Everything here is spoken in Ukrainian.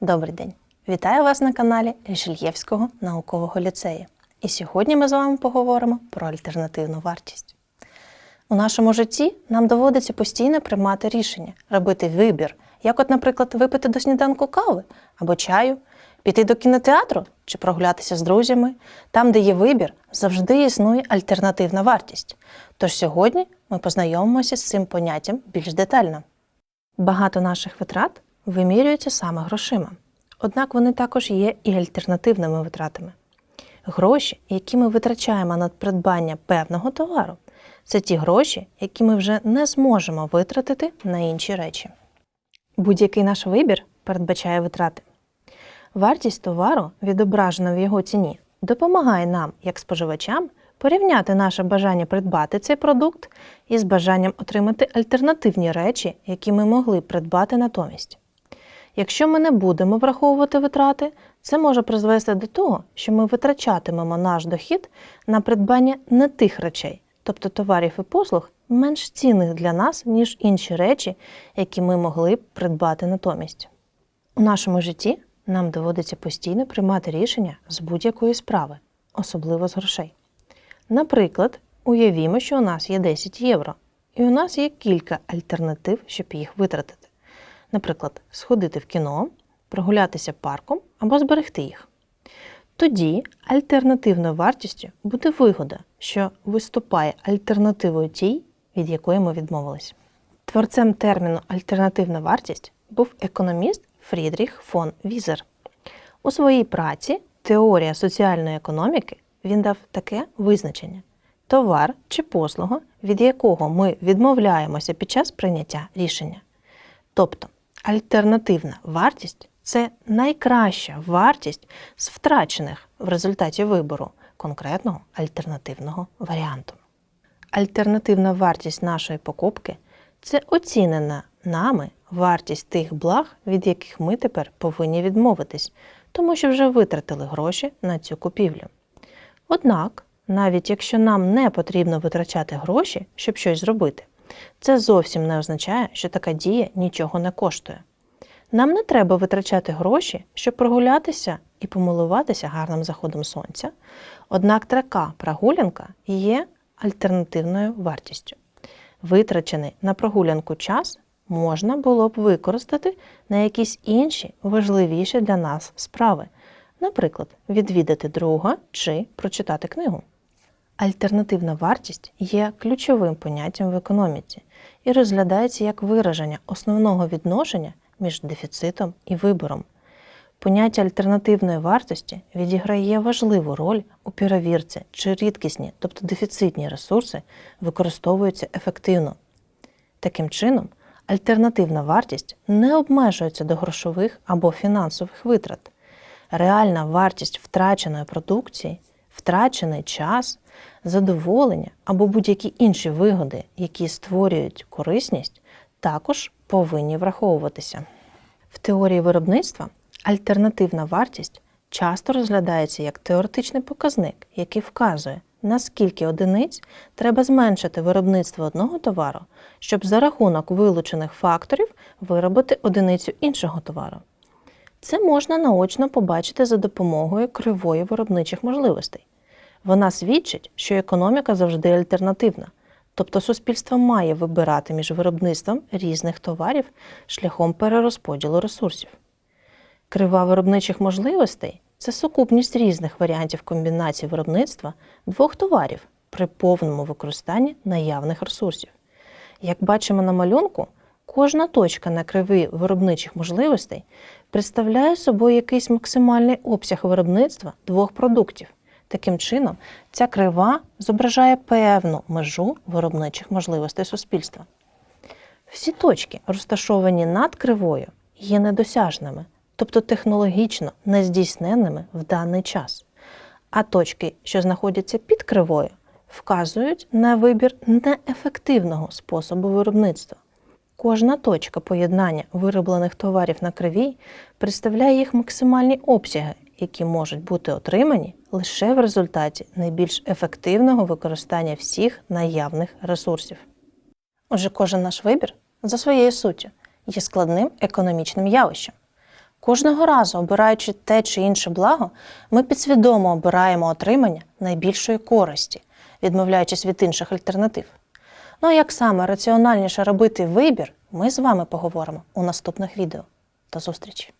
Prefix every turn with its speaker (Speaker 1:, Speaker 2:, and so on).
Speaker 1: Добрий день! Вітаю вас на каналі Рішельєвського наукового ліцею. І сьогодні ми з вами поговоримо про альтернативну вартість. У нашому житті нам доводиться постійно приймати рішення, робити вибір, як, от, наприклад, випити до сніданку кави або чаю, піти до кінотеатру чи прогулятися з друзями. Там, де є вибір, завжди існує альтернативна вартість. Тож сьогодні ми познайомимося з цим поняттям більш детально. Багато наших витрат вимірюються саме грошима. Однак вони також є і альтернативними витратами. Гроші, які ми витрачаємо на придбання певного товару, це ті гроші, які ми вже не зможемо витратити на інші речі. Будь-який наш вибір передбачає витрати. Вартість товару, відображена в його ціні, допомагає нам, як споживачам, порівняти наше бажання придбати цей продукт із бажанням отримати альтернативні речі, які ми могли придбати натомість. Якщо ми не будемо враховувати витрати, це може призвести до того, що ми витрачатимемо наш дохід на придбання не тих речей, тобто товарів і послуг, менш цінних для нас, ніж інші речі, які ми могли б придбати натомість. У нашому житті нам доводиться постійно приймати рішення з будь-якої справи, особливо з грошей. Наприклад, уявімо, що у нас є 10 євро, і у нас є кілька альтернатив, щоб їх витратити. Наприклад, сходити в кіно, прогулятися парком або зберегти їх. Тоді альтернативною вартістю буде вигода, що виступає альтернативою тій, від якої ми відмовились. Творцем терміну альтернативна вартість був економіст Фрідріх фон Візер. У своїй праці Теорія соціальної економіки він дав таке визначення: товар чи послуга, від якого ми відмовляємося під час прийняття рішення. Тобто альтернативна вартість це найкраща вартість з втрачених в результаті вибору конкретного альтернативного варіанту. Альтернативна вартість нашої покупки це оцінена нами вартість тих благ, від яких ми тепер повинні відмовитись, тому що вже витратили гроші на цю купівлю. Однак, навіть якщо нам не потрібно витрачати гроші, щоб щось зробити, це зовсім не означає, що така дія нічого не коштує. Нам не треба витрачати гроші, щоб прогулятися і помилуватися гарним заходом сонця. Однак така прогулянка є альтернативною вартістю. Витрачений на прогулянку час можна було б використати на якісь інші важливіші для нас справи, наприклад, відвідати друга чи прочитати книгу. Альтернативна вартість є ключовим поняттям в економіці і розглядається як вираження основного відношення між дефіцитом і вибором. Поняття альтернативної вартості відіграє важливу роль у перевірці, чи рідкісні, тобто дефіцитні ресурси використовуються ефективно. Таким чином, альтернативна вартість не обмежується до грошових або фінансових витрат. Реальна вартість втраченої продукції, втрачений час, задоволення або будь-які інші вигоди, які створюють корисність, також повинні враховуватися. В теорії виробництва альтернативна вартість часто розглядається як теоретичний показник, який вказує, наскільки одиниць треба зменшити виробництво одного товару, щоб за рахунок вилучених факторів виробити одиницю іншого товару. Це можна наочно побачити за допомогою кривої виробничих можливостей. Вона свідчить, що економіка завжди альтернативна, тобто суспільство має вибирати між виробництвом різних товарів шляхом перерозподілу ресурсів. Крива виробничих можливостей це сукупність різних варіантів комбінації виробництва двох товарів при повному використанні наявних ресурсів. Як бачимо на малюнку, кожна точка на криві виробничих можливостей представляє собою якийсь максимальний обсяг виробництва двох продуктів. Таким чином, ця крива зображає певну межу виробничих можливостей суспільства. Всі точки, розташовані над кривою, є недосяжними, тобто технологічно нездійсненними в даний час. А точки, що знаходяться під кривою, вказують на вибір неефективного способу виробництва. Кожна точка поєднання вироблених товарів на кривій представляє їх максимальні обсяги, які можуть бути отримані лише в результаті найбільш ефективного використання всіх наявних ресурсів. Отже, кожен наш вибір за своєю суттю є складним економічним явищем. Кожного разу, обираючи те чи інше благо, ми підсвідомо обираємо отримання найбільшої користі, відмовляючись від інших альтернатив. Ну а як саме раціональніше робити вибір, ми з вами поговоримо у наступних відео. До зустрічі!